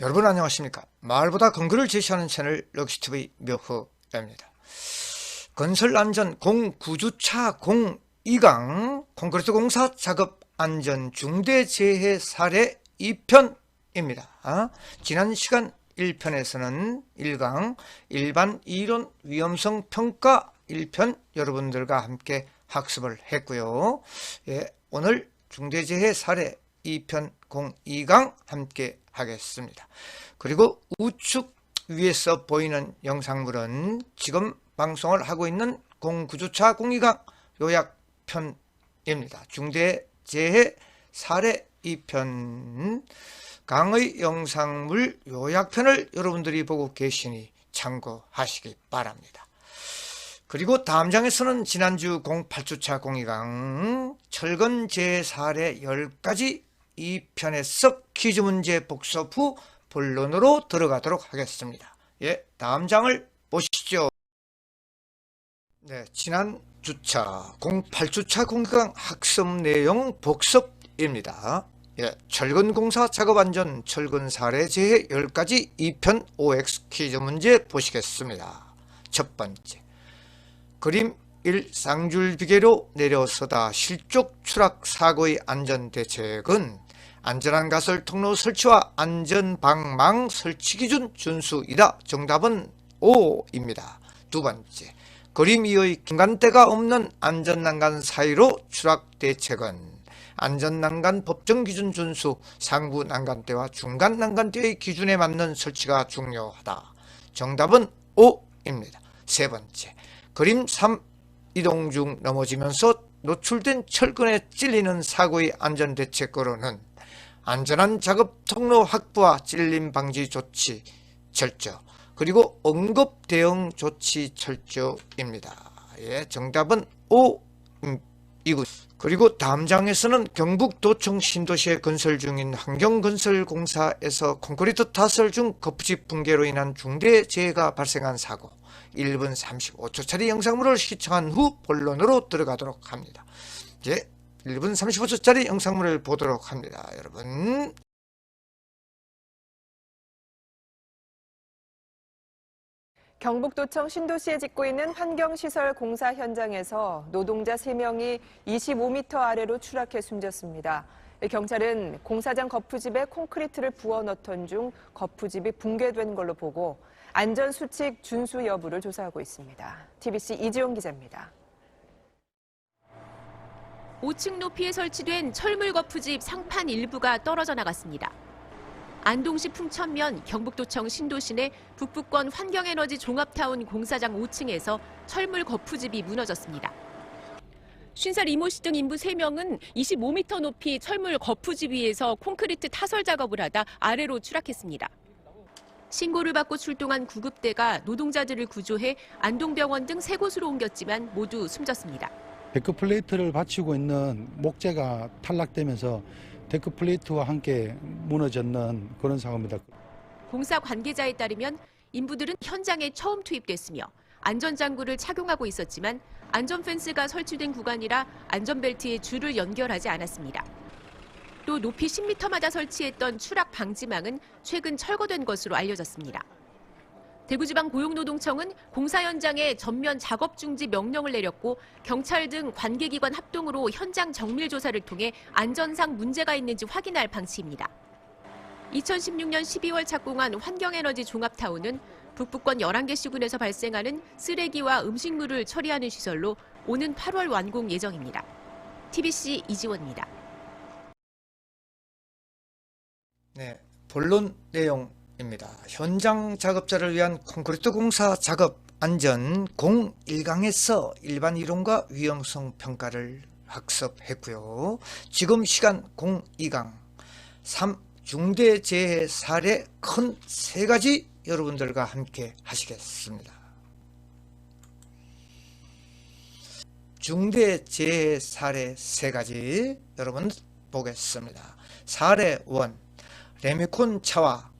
여러분 안녕하십니까? 마을보다 건글을 제시하는 채널 럭시TV 묘후입니다. 건설안전 공구주차 공이강 콘크리트 공사 작업 안전 중대재해 사례 2편입니다. 아, 지난 시간 1편에서는 1강 일반 이론 위험성 평가 1편 여러분들과 함께 학습을 했고요. 예, 오늘 중대재해 사례 2편 02강 함께 하겠습니다. 그리고 우측 위에서 보이는 영상물은 지금 방송을 하고 있는 공구조차 02강 요약편입니다. 중대재해 사례 2편 강의 영상물 요약편을 여러분들이 보고 계시니 참고하시기 바랍니다. 그리고 다음 장에서는 지난주 08주차 02강 철근 재사례 10가지 2편에서 퀴즈 문제 복습 후 본론으로 들어가도록 하겠습니다. 예, 다음 장을 보시죠. 네, 지난 주차 08주차 02강 학습 내용 복습입니다. 예, 철근 공사 작업 안전 철근 사례 재해 10가지 2편 OX 퀴즈 문제 보시겠습니다. 첫 번째. 그림 1 쌍줄 비계로 내려서다 실족 추락 사고의 안전 대책은 안전한 가설 통로 설치와 안전 방망 설치 기준 준수이다. 정답은 O입니다. 두 번째. 그림 2의 중간대가 없는 안전난간 사이로 추락 대책은 안전난간 법정 기준 준수 상부 난간대와 중간 난간대의 기준에 맞는 설치가 중요하다. 정답은 O입니다. 세 번째. 그림 3 이동 중 넘어지면서 노출된 철근에 찔리는 사고의 안전대책으로는 안전한 작업 통로 확보와 찔림 방지 조치 철저 그리고 응급 대응 조치 철저입니다. 예, 정답은 O 이구 그리고 다음 장에서는 경북도청 신도시에 건설 중인 환경건설공사에서 콘크리트 타설 중 거푸집 붕괴로 인한 중대 재해가 발생한 사고 1분 35초짜리 영상물을 시청한 후 본론으로 들어가도록 합니다. 이제 1분 35초짜리 영상물을 보도록 합니다. 여러분 경북도청 신도시에 짓고 있는 환경시설 공사 현장에서 노동자 3명이 25m 아래로 추락해 숨졌습니다. 경찰은 공사장 거푸집에 콘크리트를 부어 넣던 중 거푸집이 붕괴된 걸로 보고 안전수칙 준수 여부를 조사하고 있습니다. TBC 이지용 기자입니다. 5층 높이에 설치된 철물 거푸집 상판 일부가 떨어져 나갔습니다. 안동시 풍천면 경북도청 신도시 내 북부권 환경에너지 종합타운 공사장 5층에서 철물 거푸집이 무너졌습니다. 50살 이모 씨 등 인부 3명은 25m 높이 철물 거푸집 위에서 콘크리트 타설 작업을 하다 아래로 추락했습니다. 신고를 받고 출동한 구급대가 노동자들을 구조해 안동병원 등 세 곳으로 옮겼지만 모두 숨졌습니다. 데크 플레이트를 받치고 있는 목재가 탈락되면서 데크 플레이트와 함께 무너졌는 그런 사고입니다. 공사 관계자에 따르면 인부들은 현장에 처음 투입됐으며 안전장구를 착용하고 있었지만 안전펜스가 설치된 구간이라 안전벨트에 줄을 연결하지 않았습니다. 또 높이 10m마다 설치했던 추락 방지망은 최근 철거된 것으로 알려졌습니다. 대구지방 고용노동청은 공사 현장에 전면 작업 중지 명령을 내렸고 경찰 등 관계기관 합동으로 현장 정밀 조사를 통해 안전상 문제가 있는지 확인할 방침입니다. 2016년 12월 착공한 환경에너지 종합타운은 북부권 11개 시군에서 발생하는 쓰레기와 음식물을 처리하는 시설로 오는 8월 완공 예정입니다. TBC 이지원입니다. 네, 본론 내용 입니다. 현장 작업자를 위한 콘크리트 공사 작업 안전 01강에서 일반 이론과 위험성 평가를 학습했고요. 지금 시간 02강 3 중대 재해 사례 큰 세 가지 여러분들과 함께 하시겠습니다. 중대 재해 사례 세 가지 여러분 보겠습니다. 사례 1 레미콘 차와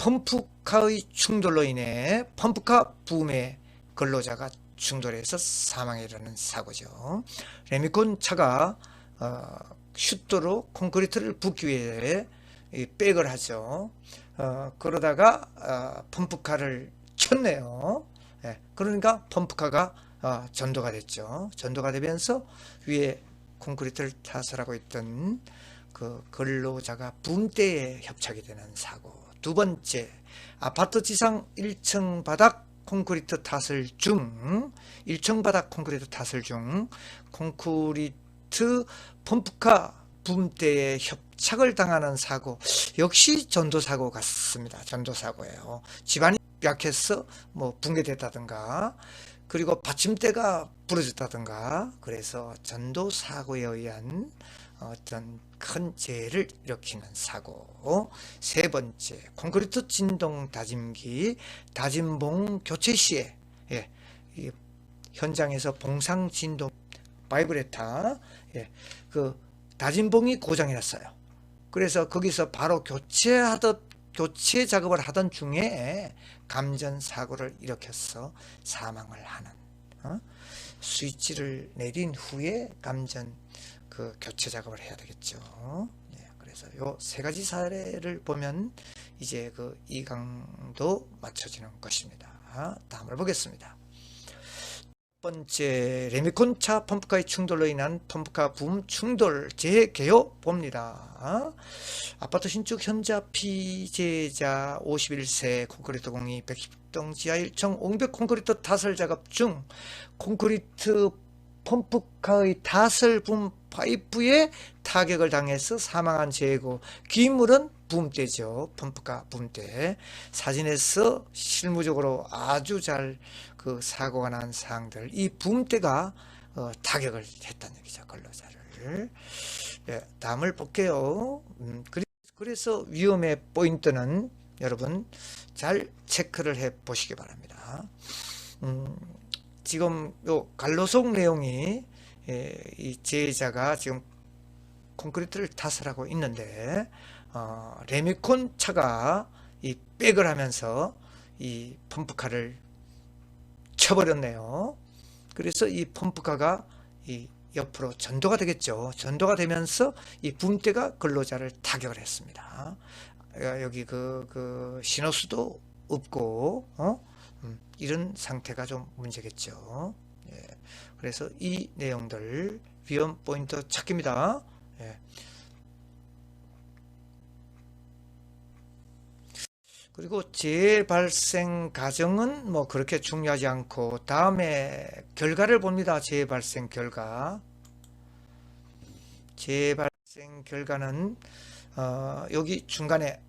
펌프카의 충돌로 인해 펌프카 부음에 근로자가 충돌해서 사망에 이르는 사고죠. 레미콘 차가 어, 슈터로 콘크리트를 붓기 위해 이 백을 하죠. 어, 그러다가 어, 펌프카를 쳤네요. 예, 그러니까 펌프카가 어, 전도가 됐죠. 전도가 되면서 위에 콘크리트를 타설하고 있던 그 근로자가 붐대에 협착이 되는 사고. 두 번째, 아파트 지상 1층 바닥 콘크리트 타설 중 1층 바닥 콘크리트 타설 중 콘크리트 펌프카 붐대에 협착을 당하는 사고 역시 전도 사고 같습니다. 전도 사고예요. 집안이 약해서 뭐 붕괴됐다든가 그리고 받침대가 부러졌다든가 그래서 전도 사고에 의한 어떤 큰 재해를 일으키는 사고 세 번째 콘크리트 진동 다짐기 다짐봉 교체 시에 예, 이 현장에서 봉상 진동 바이브레타 예, 그 다짐봉이 고장이 났어요. 그래서 거기서 바로 교체하던 교체 작업을 하던 중에 감전 사고를 일으켜서 사망을 하는 어? 스위치를 내린 후에 감전 그 교체 작업을 해야 되겠죠. 네, 그래서 요 세 가지 사례를 보면 이제 그 이강도 맞춰지는 것입니다. 다음을 보겠습니다. 첫 번째 레미콘차 펌프카의 충돌로 인한 펌프카 붐 충돌 재개요 봅니다. 아파트 신축 현자 피제자 51세 콘크리트 공이 110동 지하 1층 옹벽 콘크리트 타설 작업 중 콘크리트 펌프카의 타설 붐 파이프에 타격을 당해서 사망한 재고 기물은 붐대죠. 펌프카 붐대. 사진에서 실무적으로 아주 잘 그 사고가 난 사항들. 이 붐대가 어, 타격을 했다는 얘기죠. 근로자를. 예, 다음을 볼게요. 음, 그래서 위험의 포인트는 여러분 잘 체크를 해 보시기 바랍니다. 음, 지금 요 갈로속 내용이 예, 이 제자가 지금 콘크리트를 타설하고 있는데 어, 레미콘 차가 이 백을 하면서 이 펌프카를 쳐버렸네요. 그래서 이 펌프카가 이 옆으로 전도가 되겠죠. 전도가 되면서 이 붐대가 근로자를 타격을 했습니다. 어, 여기 그, 그 신호수도 없고 어? 음, 이런 상태가 좀 문제겠죠. 예. 그래서 이 내용들 위험 포인트 찾기입니다. 예. 그리고 재발생 가정은 뭐 그렇게 중요하지 않고 다음에 결과를 봅니다. 재발생 결과. 재발생 결과는 어, 여기 중간에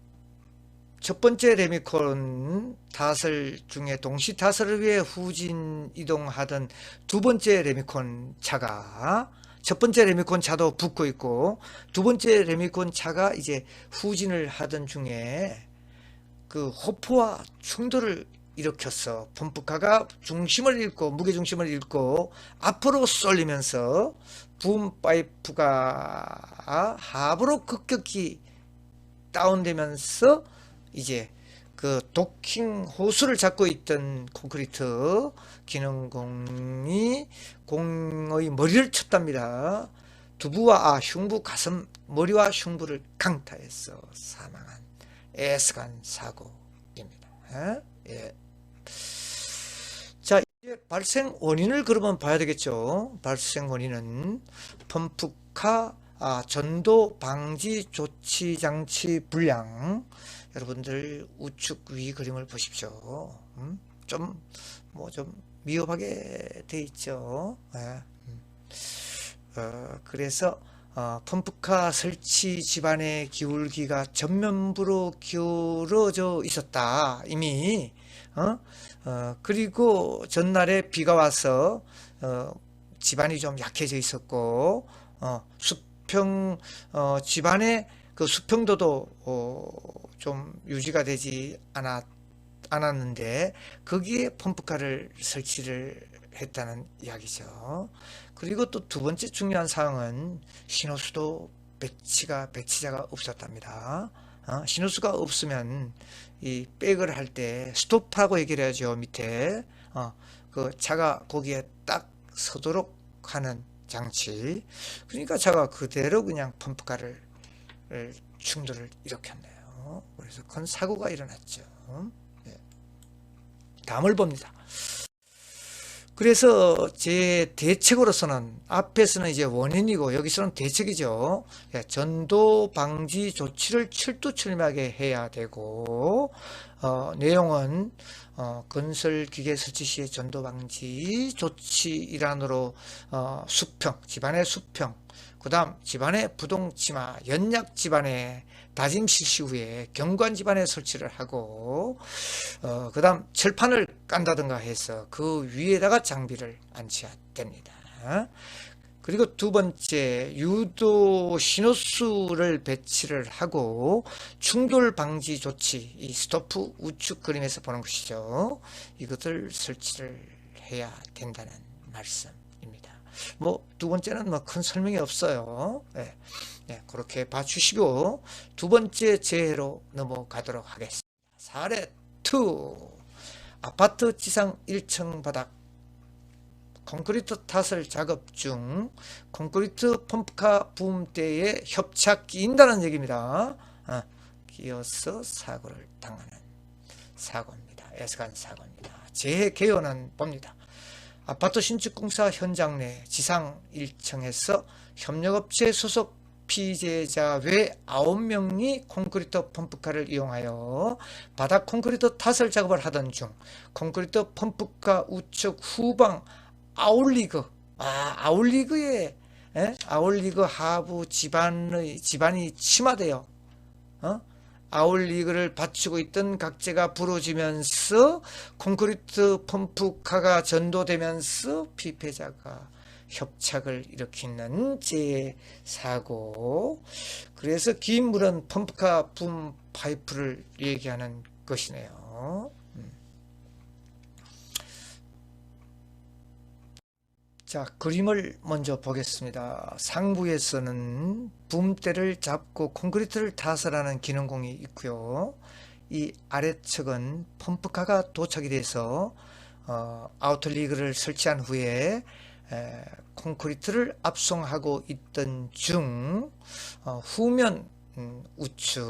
첫 번째 레미콘 타설 중에 동시 타설을 위해 후진 이동하던 두 번째 레미콘 차가 첫 번째 레미콘 차도 붙고 있고 두 번째 레미콘 차가 이제 후진을 하던 중에 그 호포와 충돌을 일으켰어. 펌프카가 중심을 잃고 무게 중심을 잃고 앞으로 쏠리면서 붐 파이프가 하부로 급격히 다운되면서 이제 그 도킹 호수를 잡고 있던 콘크리트 기능공이 공의 머리를 쳤답니다. 두부와 아, 흉부, 가슴, 머리와 흉부를 강타해서 사망한 에스간 사고입니다. 예? 예. 자, 이제 발생 원인을 그러면 봐야 되겠죠. 발생 원인은 펌프카 아, 전도 방지 조치 장치 불량. 여러분들 우측 위 그림을 보십시오. 음? 좀, 뭐좀 미흡하게 돼 있죠. 예. 음. 어, 그래서 어, 펌프카 설치 집안의 기울기가 전면부로 기울어져 있었다. 이미. 어? 어, 그리고 전날에 비가 와서 어, 집안이 좀 약해져 있었고 어, 수평 어, 집안의 그 수평도도 어, 좀 유지가 되지 않았, 않았는데 거기에 펌프카를 설치를 했다는 이야기죠. 그리고 또 두 번째 중요한 사항은 신호수도 배치가 배치자가 없었답니다. 어, 신호수가 없으면 이 백을 할 때 스톱하고 얘기를 해야죠 밑에 어, 그 차가 거기에 딱 서도록 하는 장치. 그러니까 차가 그대로 그냥 펌프카를 충돌을 일으켰네요. 그래서 큰 사고가 일어났죠. 네. 다음을 봅니다. 그래서 제 대책으로서는 앞에서는 이제 원인이고 여기서는 대책이죠. 예, 전도 방지 조치를 철두철미하게 해야 되고 어, 내용은 어, 건설 기계 설치 시의 전도 방지 조치 일환으로 어, 수평, 집안의 수평, 그 다음 집안의 부동 치마, 연약 집안의 다짐 실시 후에 경관 집안에 설치를 하고 어, 그 다음 철판을 깐다든가 해서 그 위에다가 장비를 안치야 됩니다. 그리고 두 번째 유도 신호수를 배치를 하고 충돌 방지 조치 이 스토프 우측 그림에서 보는 것이죠. 이것을 설치를 해야 된다는 말씀입니다. 뭐 두 번째는 뭐 큰 설명이 없어요. 예. 예, 그렇게 봐주시고 두 번째 재해로 넘어가도록 하겠습니다. 사례 2 아파트 지상 1층 바닥 콘크리트 타설 작업 중 콘크리트 펌프카 부음대에 협착 끼인다는 얘기입니다. 어, 끼어서 사고를 당하는 사고입니다. 애석한 사고입니다. 재해 개요는 봅니다. 아파트 신축공사 현장 내 지상 1층에서 협력업체 소속 피해자 외 9명이 콘크리트 펌프카를 이용하여 바닥 콘크리트 타설 작업을 하던 중 콘크리트 펌프카 우측 후방 아울리그 아 아울리그에 에? 아울리그 하부 집안의 집안이 침하되어 어? 아울리그를 받치고 있던 각재가 부러지면서 콘크리트 펌프카가 전도되면서 피해자가 협착을 일으키는 재해 사고. 그래서 긴 물은 펌프카 붐 파이프를 얘기하는 것이네요. 자, 그림을 먼저 보겠습니다. 상부에서는 붐대를 잡고 콘크리트를 타설하는 기능공이 있고요. 이 아래측은 펌프카가 도착이 돼서 어, 아우터리그를 설치한 후에 에, 콘크리트를 압송하고 있던 중 어, 후면 음, 우측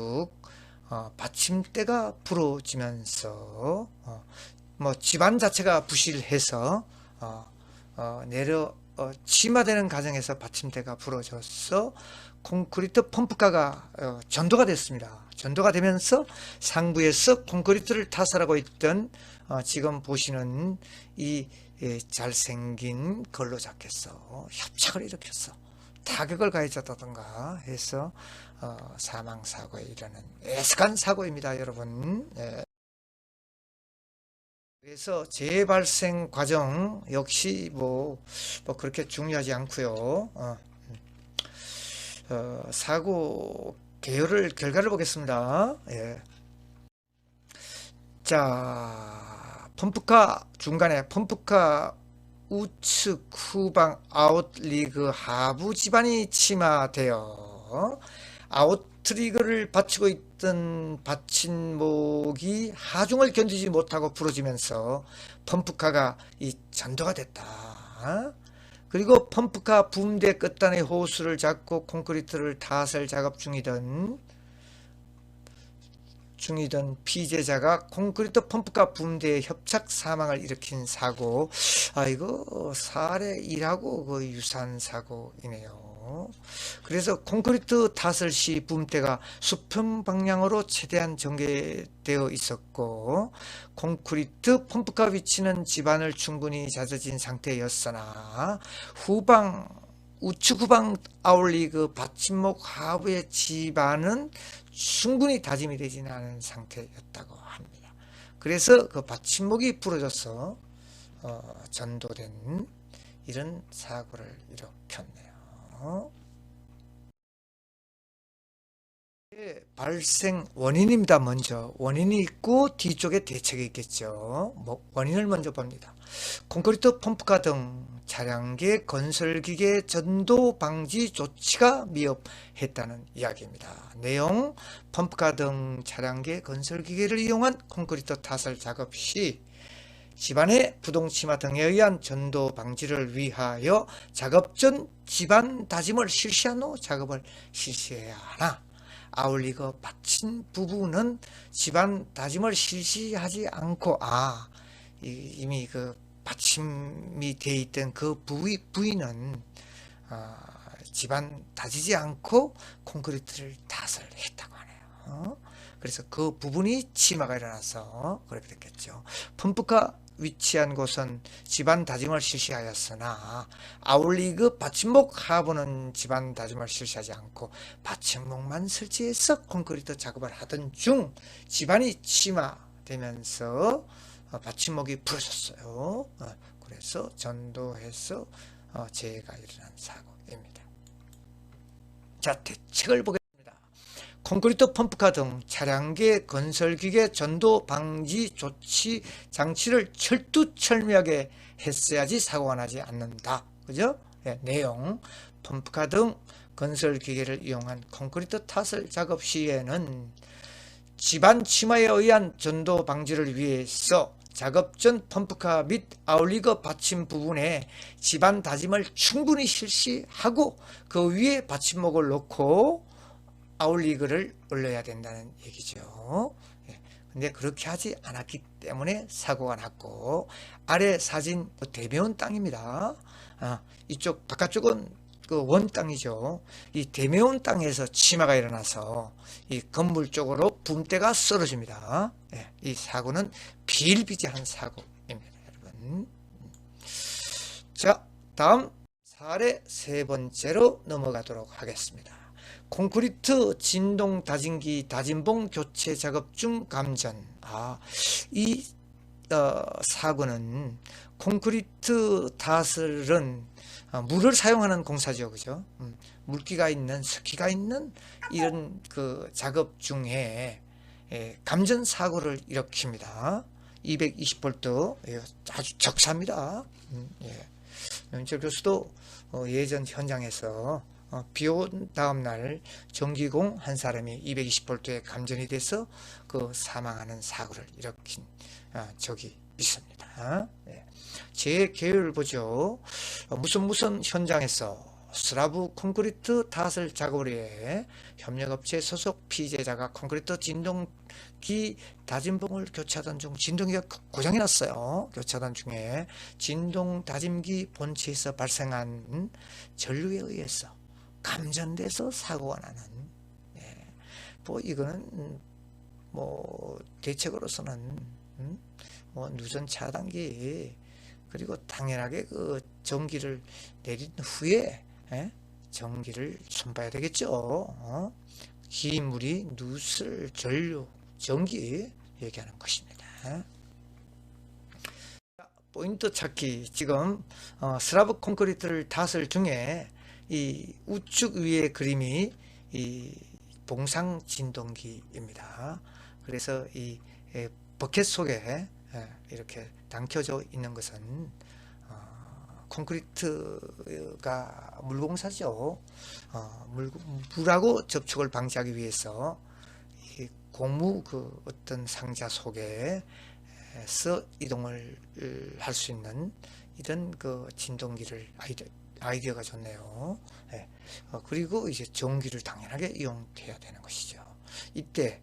어, 받침대가 부러지면서 어, 뭐 집안 자체가 부실해서 어, 어, 내려 어, 침하되는 과정에서 받침대가 부러져서 콘크리트 펌프카가 어, 전도가 됐습니다. 전도가 되면서 상부에서 콘크리트를 타설하고 있던 어, 지금 보시는 이 예, 잘생긴 걸로 잡겠어 협착을 일으켰어 타격을 가해졌다던가 해서 어, 사망 사고에 이르는 애석한 사고입니다, 여러분. 예. 그래서 재발생 과정 역시 뭐, 뭐 그렇게 중요하지 않고요. 어, 음. 어, 사고 개요를 결과를 보겠습니다. 예. 자, 펌프카 중간에 펌프카 우측 후방 아웃 리그 하부 지반이 침하되어 아웃 리그를 받치고 있던 받침목이 하중을 견디지 못하고 부러지면서 펌프카가 이 전도가 됐다. 그리고 펌프카 붐대 끝단의 호스를 잡고 콘크리트를 타설 작업 중이던 중이던 피해자가 콘크리트 펌프카 붐대에 협착 사망을 일으킨 사고. 아 이거 사례 1하고 그 유사한 사고이네요. 그래서 콘크리트 타설 시 붐대가 수평 방향으로 최대한 전개되어 있었고 콘크리트 펌프카 위치는 집안을 충분히 잦아진 상태였으나 후방 우측 후방 아울리 그 받침목 하부의 집안은 충분히 다짐이 되지는 않은 상태였다고 합니다. 그래서 그 받침목이 부러져서 어, 전도된 이런 사고를 일으켰네요. 예, 발생 원인입니다. 먼저 원인이 있고 뒤쪽에 대책이 있겠죠. 뭐 원인을 먼저 봅니다. 콘크리트 펌프카 등 차량계 건설기계 전도 방지 조치가 미흡했다는 이야기입니다. 내용 펌프카 등 차량계 건설기계를 이용한 콘크리트 타설 작업 시 집안의 부동 치마 등에 의한 전도 방지를 위하여 작업 전 집안 다짐을 실시한 후 작업을 실시해야 하나 아울리거 받친 부분은 집안 다짐을 실시하지 않고 아 이- 이미 그 받침이 돼 있던 그 부위 부위는 어, 집안 다지지 않고 콘크리트를 탓을 했다고 하네요. 어? 그래서 그 부분이 치마가 일어나서 그렇게 됐겠죠. 펌프가 위치한 곳은 집안 다짐을 실시하였으나 아울리그 받침목 하부는 집안 다짐을 실시하지 않고 받침목만 설치해서 콘크리트 작업을 하던 중 집안이 치마되면서 어, 받침목이 부러졌어요. 어, 그래서 전도해서 어, 재해가 일어난 사고입니다. 자 대책을 보겠습니다. 콘크리트 펌프카 등 차량계 건설기계 전도 방지 조치 장치를 철두철미하게 했어야지 사고가 나지 않는다. 그죠? 예, 내용 펌프카 등 건설기계를 이용한 콘크리트 타설 작업 시에는 집안 치마에 의한 전도 방지를 위해서 작업 전 펌프카 및 아울리거 받침 부분에 집안 다짐을 충분히 실시하고 그 위에 받침목을 놓고 아울리그를 올려야 된다는 얘기죠. 예. 근데 그렇게 하지 않았기 때문에 사고가 났고 아래 사진 대매원 땅입니다. 아, 이쪽 바깥쪽은 그 원 땅이죠. 이 대매원 땅에서 치마가 일어나서 이 건물 쪽으로 붐대가 쓰러집니다. 예, 이 사고는 비일비재한 사고입니다, 여러분. 자, 다음 사례 세 번째로 넘어가도록 하겠습니다. 콘크리트 진동 다짐기 다짐봉 교체 작업 중 감전. 아, 이 어, 사고는 콘크리트 다슬은 어, 물을 사용하는 공사죠, 그죠? 음, 물기가 있는 습기가 있는 이런 그 작업 중에 예, 감전 사고를 일으킵니다. 220볼트 예, 아주 적사입니다. 음, 예. 명철 교수도 어, 예전 현장에서 어, 비온 다음 날 전기공 한 사람이 220볼트에 감전이 돼서 그 사망하는 사고를 일으킨 아, 적이 있습니다. 예. 제 계획을 보죠. 어, 무슨 무슨 현장에서 슬라브 콘크리트 타설 작업을 위해 협력업체 소속 피해자가 콘크리트 진동기 다짐봉을 교체하던 중 진동기가 고- 고장이 났어요. 교체하던 중에 진동 다짐기 본체에서 발생한 전류에 의해서 감전돼서 사고가 나는 예. 뭐 이거는 음, 뭐 대책으로서는 음, 뭐 누전 차단기 그리고 당연하게 그 전기를 내린 후에 예? 전기를 손봐야 되겠죠. 어? 기물이 누슬 전류 전기 얘기하는 것입니다. 자, 포인트 찾기 지금 어, 슬라브 콘크리트를 닷을 중에 이 우측 위의 그림이 이 봉상 진동기입니다. 그래서 이 에, 버켓 속에 예, 이렇게 담겨져 있는 것은 어, 콘크리트가 물공사죠. 어, 물, 물하고 접촉을 방지하기 위해서 이 고무 그 어떤 상자 속에서 이동을 할 수 있는 이런 그 진동기를 아이디어, 아이디어가 좋네요. 예. 어, 그리고 이제 전기를 당연하게 이용해야 되는 것이죠. 이때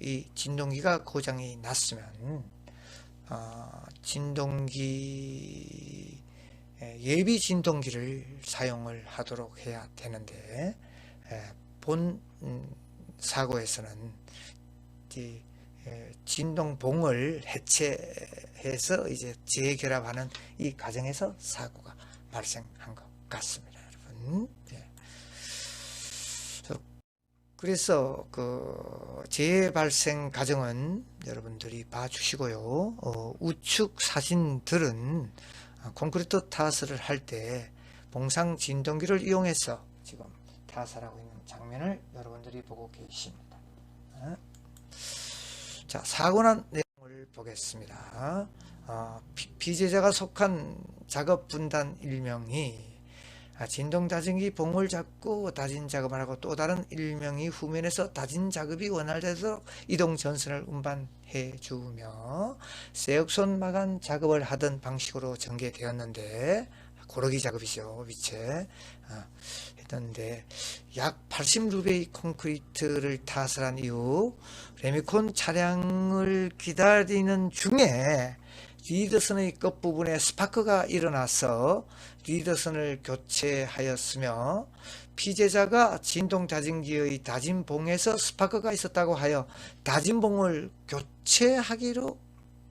이 진동기가 고장이 났으면 어, 진동기 예, 예비 진동기를 사용을 하도록 해야 되는데 예, 본 음, 사고에서는 이 예, 진동봉을 해체해서 이제 재결합하는 이 과정에서 사고가 발생한 것 같습니다, 여러분. 예. 그래서 그 재해 발생 과정은 여러분들이 봐주시고요. 어, 우측 사진들은 콘크리트 타설을 할 때 봉상 진동기를 이용해서 지금 타설하고 있는 장면을 여러분들이 보고 계십니다. 어? 자 사고 난 내용을 보겠습니다. 어, 피- 피해자가 속한 작업 분단 일명이 아, 진동 다짐기 봉을 잡고 다진 작업을 하고 또 다른 일명이 후면에서 다진 작업이 원활되도록 이동 전선을 운반해 주며 세역선 마감 작업을 하던 방식으로 전개되었는데 고르기 작업이죠 위체 어, 했는데 약 80루베이 콘크리트를 타설한 이후 레미콘 차량을 기다리는 중에 리더선의 끝부분에 스파크가 일어나서 리더선을 교체하였으며 피제자가 진동 자진기의 다진봉에서 스파크가 있었다고 하여 다진봉을 교체하기로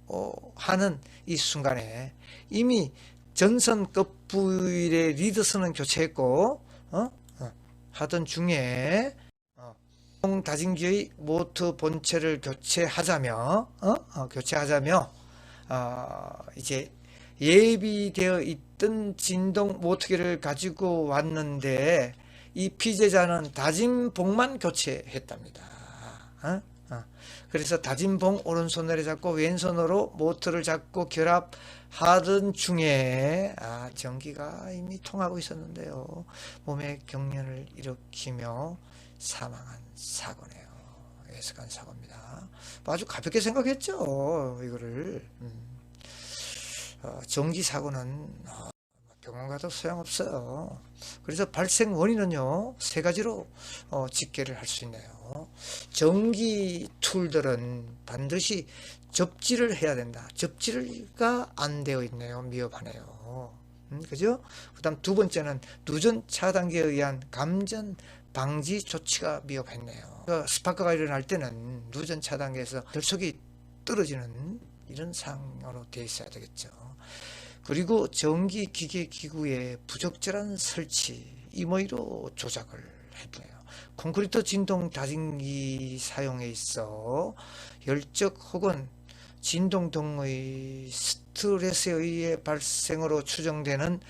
어, 하는 이 순간에 이미 전선 끝부일의 리더선은 교체했고 어? 어, 하던 중에 어, 동 다진기의 모터 본체를 교체하자며 어? 어, 교체하자며 어, 이제 예비되어 있던 진동 모터기를 가지고 왔는데 이 피제자는 다진 봉만 교체했답니다. 어? 어. 그래서 다진 봉 오른손으로 잡고 왼손으로 모터를 잡고 결합하던 중에 아, 전기가 이미 통하고 있었는데요. 몸에 경련을 일으키며 사망한 사고네요. 예측한 사고입니다. 아주 가볍게 생각했죠. 이거를. 음. 어, 전기 사고는 어, 병원 가도 소용없어요. 그래서 발생 원인은요 세 가지로 어, 집계를 할 수 있네요. 전기 툴들은 반드시 접지를 해야 된다. 접지가 안 되어 있네요. 미흡하네요. 음, 그죠? 그 다음 두 번째는 누전 차단기에 의한 감전 방지 조치가 미흡했네요. 그 스파크가 일어날 때는 누전 차단기에서 결속이 떨어지는 이런 상황으로 되어 있어야 되겠죠. 그리고 전기 기계 기구의 부적절한 설치 임의로 조작을 했네요. 콘크리트 진동 다진기 사용에 있어 열적 혹은 진동 등의 스트레스에 의해 발생으로 추정되는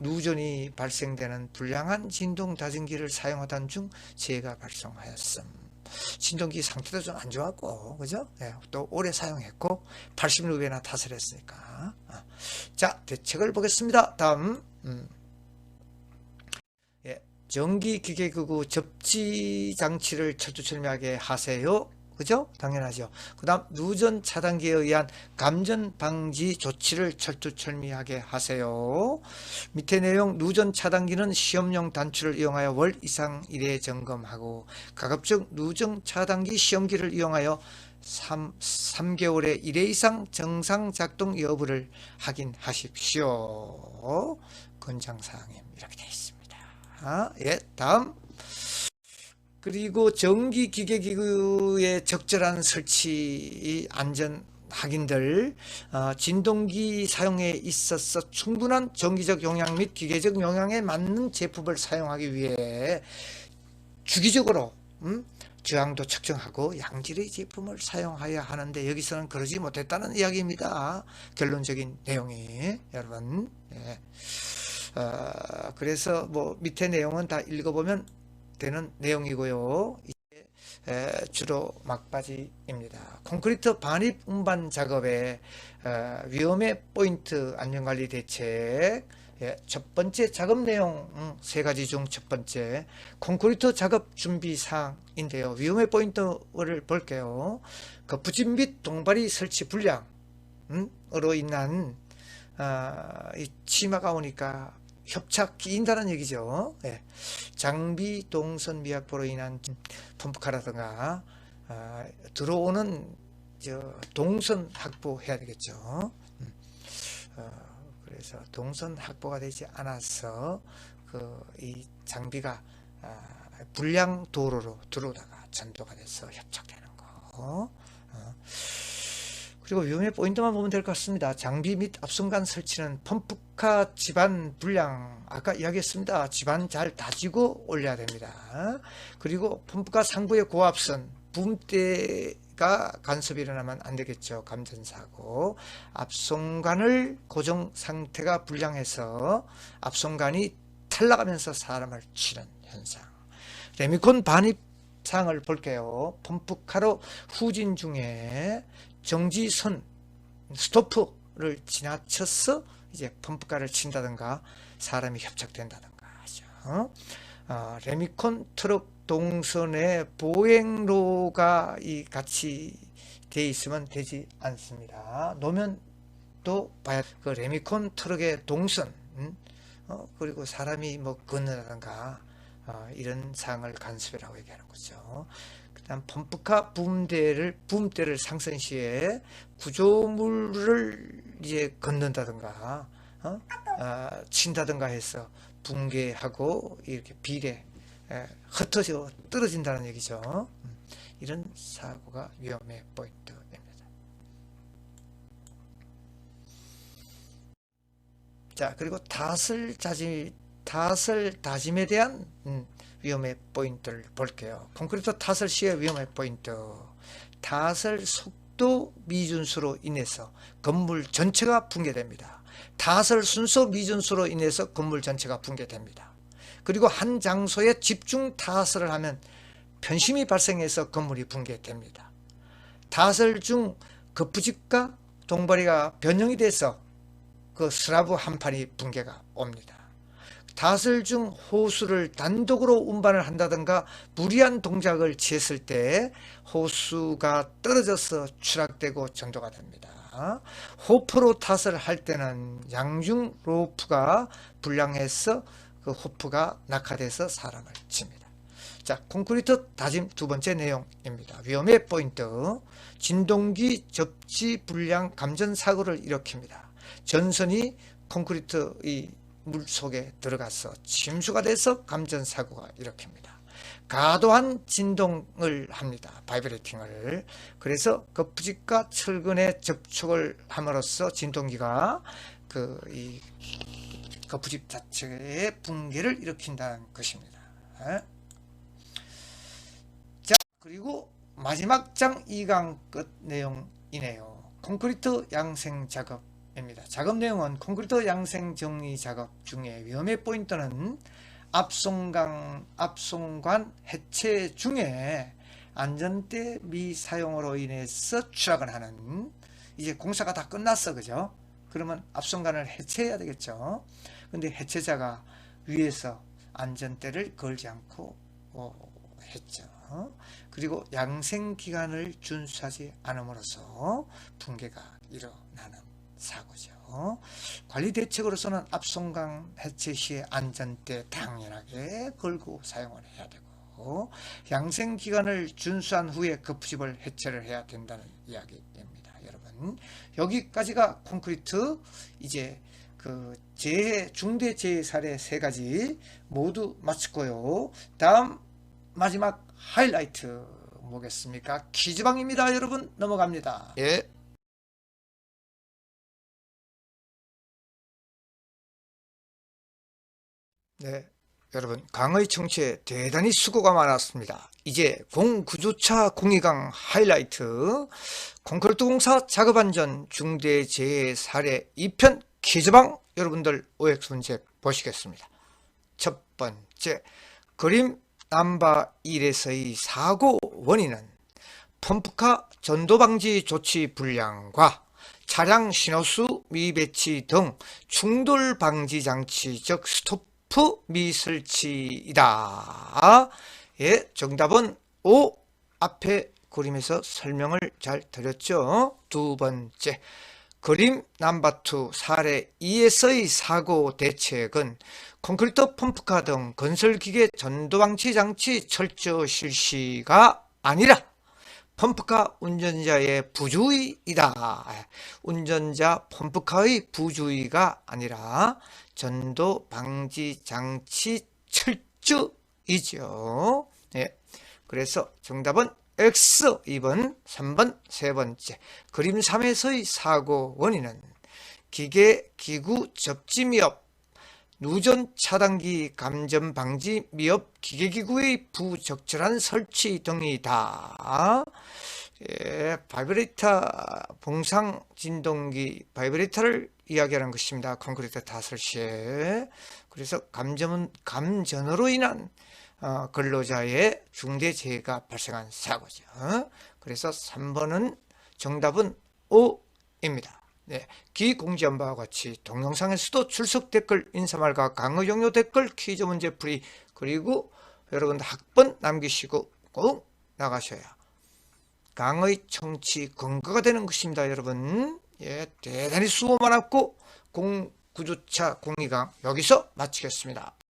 누전이 발생되는 불량한 진동 다진기를 사용하던 중 재해가 발생하였음. 진동기 상태도 좀 안 좋았고, 그죠? 예, 또 오래 사용했고, 80루베나 탓을 했으니까. 어. 자, 대책을 보겠습니다. 다음, 음. 예, 전기기계기구 접지 장치를 철두철미하게 하세요. 그죠? 당연하죠. 그 다음, 누전 차단기에 의한 감전 방지 조치를 철두철미하게 하세요. 밑에 내용, 누전 차단기는 시험용 단추를 이용하여 월 이상 1회 점검하고, 가급적 누전 차단기 시험기를 이용하여 3, 3개월에 1회 이상 정상 작동 여부를 확인하십시오. 권장사항임. 이렇게 되어 있습니다. 아, 예, 다음. 그리고 전기 기계 기구의 적절한 설치 안전 확인들 어, 진동기 사용에 있어서 충분한 전기적 용량 및 기계적 용량에 맞는 제품을 사용하기 위해 주기적으로 음, 저항도 측정하고 양질의 제품을 사용해야 하는데 여기서는 그러지 못했다는 이야기입니다. 결론적인 내용이 여러분. 예. 어, 그래서 뭐 밑에 내용은 다 읽어보면 되는 내용이고요. 에, 주로 막바지입니다. 콘크리트 반입 운반 작업의 어, 위험의 포인트 안전관리 대책 예, 첫 번째 작업 내용 음, 세 가지 중 첫 번째 콘크리트 작업 준비 사항인데요. 위험의 포인트를 볼게요. 그 부진 및 동발이 설치 불량으로 인한 아, 이 치마가 오니까 협착 끼인다는 얘기죠. 예. 장비 동선 미확보로 인한 펌프카라든가 아, 들어오는 저 동선 확보해야 되겠죠. 음. 어, 그래서 동선 확보가 되지 않아서 그 이 장비가 아, 불량 도로로 들어오다가 전도가 돼서 협착되는 거. 어. 그리고 위험의 포인트만 보면 될 것 같습니다. 장비 및 앞선간 설치는 펌프카 집안 불량 아까 이야기했습니다. 집안 잘 다지고 올려야 됩니다. 그리고 펌프카 상부의 고압선 붐대가 간섭이 일어나면 안 되겠죠. 감전사고 앞선관을 고정 상태가 불량해서 앞선관이 탈락하면서 사람을 치는 현상 레미콘 반입 상을 볼게요. 펌프카로 후진 중에 정지선 스토프를 지나쳐서 이제 펌프카를 친다든가 사람이 협착된다든가 하죠. 어, 레미콘 트럭 동선에 보행로가 이 같이 돼 있으면 되지 않습니다. 노면도 봐야 그 레미콘 트럭의 동선 음, 어, 그리고 사람이 뭐 걷는다든가 어, 이런 상을 간섭이라고 얘기하는 거죠. 그다음 펌프카 붐대를 붐대를 상선 시에 구조물을 이제 걷는다든가 어? 아, 친다든가 해서 붕괴하고 이렇게 비례 에, 흩어져 떨어진다는 얘기죠. 음, 이런 사고가 위험의 포인트입니다. 자 그리고 탓을 다짐 탓을 다짐에 대한 음, 위험의 포인트를 볼게요. 콘크리트 탓을 시의 위험의 포인트. 탓을 속도 미준수로 인해서 건물 전체가 붕괴됩니다. 탓을 순서 미준수로 인해서 건물 전체가 붕괴됩니다. 그리고 한 장소에 집중 탓을 하면 편심이 발생해서 건물이 붕괴됩니다. 탓을 중 거푸집과 동바리가 변형이 돼서 그 스라브 한 판이 붕괴가 옵니다. 닷을 중 호수를 단독으로 운반을 한다든가 무리한 동작을 취했을 때 호수가 떨어져서 추락되고 전도가 됩니다. 호프로 탓을 할 때는 양중 로프가 불량해서 그 호프가 낙하돼서 사람을 칩니다. 자, 콘크리트 다짐 두 번째 내용입니다. 위험의 포인트. 진동기 접지 불량 감전 사고를 일으킵니다. 전선이 콘크리트 이 물 속에 들어가서 침수가 돼서 감전 사고가 일으킵니다. 과도한 진동을 합니다. 바이브레이팅을. 그래서 거푸집과 철근에 접촉을 함으로써 진동기가 그 이 거푸집 자체의 붕괴를 일으킨다는 것입니다. 예? 자, 그리고 마지막 장 2강 끝 내용이네요. 콘크리트 양생 작업 입니다. 작업 내용은 콘크리트 양생 정리 작업 중에 위험의 포인트는 앞송강, 앞송관 해체 중에 안전대 미사용으로 인해서 추락을 하는 이제 공사가 다 끝났어 그죠? 그러면 앞송관을 해체해야 되겠죠. 근데 해체자가 위에서 안전대를 걸지 않고 어, 했죠. 그리고 양생 기간을 준수하지 않음으로써 붕괴가 일어나는 사고죠 관리 대책으로서는 앞송강 해체 시에 안전대 당연하게 걸고 사용을 해야 되고 양생 기간을 준수한 후에 거푸집을 해체를 해야 된다는 이야기입니다. 여러분 여기까지가 콘크리트 이제 그 재해 중대 재해 사례 세 가지 모두 마쳤고요. 다음 마지막 하이라이트 뭐겠습니까? 퀴즈방입니다. 여러분 넘어갑니다. 예. 네, 여러분 강의 청취에 대단히 수고가 많았습니다. 이제 공구조차 공이강 하이라이트 콘크리트 공사 작업안전 중대재해 사례 2편 퀴즈방 여러분들 OX 문제 보시겠습니다. 첫 번째 그림 남바 1에서의 사고 원인은 펌프카 전도방지 조치 불량과 차량 신호수 미배치 등 충돌 방지 장치 즉 스토 프 미설치이다. 예, 정답은 O 앞에 그림에서 설명을 잘 드렸죠. 두 번째 그림 넘버 2 사례 2에서의 사고 대책은 콘크리트 펌프카 등 건설기계 전도방치 장치 철저 실시가 아니라 펌프카 운전자의 부주의이다. 운전자 펌프카의 부주의가 아니라 전도 방지 장치 철저이죠. 예. 그래서 정답은 X 2번, 3번, 세 번째. 그림 3에서의 사고 원인은 기계, 기구, 접지 미업, 누전 차단기 감전 방지 미업 기계 기구의 부적절한 설치 등이다. 예, 바이브레이터 봉상 진동기 바이브레이터를 이야기하는 것입니다. 콘크리트 탓을 시에 그래서 감전은 감전으로 인한 어, 근로자의 중대 재해가 발생한 사고죠. 그래서 3번은 정답은 O입니다. 네, 기공지한 바와 같이 동영상에서도 출석 댓글, 인사말과 강의 용료 댓글, 퀴즈 문제 풀이 그리고 여러분 학번 남기시고 꼭 나가셔야 강의 청취 근거가 되는 것입니다. 여러분 예, 대단히 수고 많았고 공 구조차 공리강 여기서 마치겠습니다.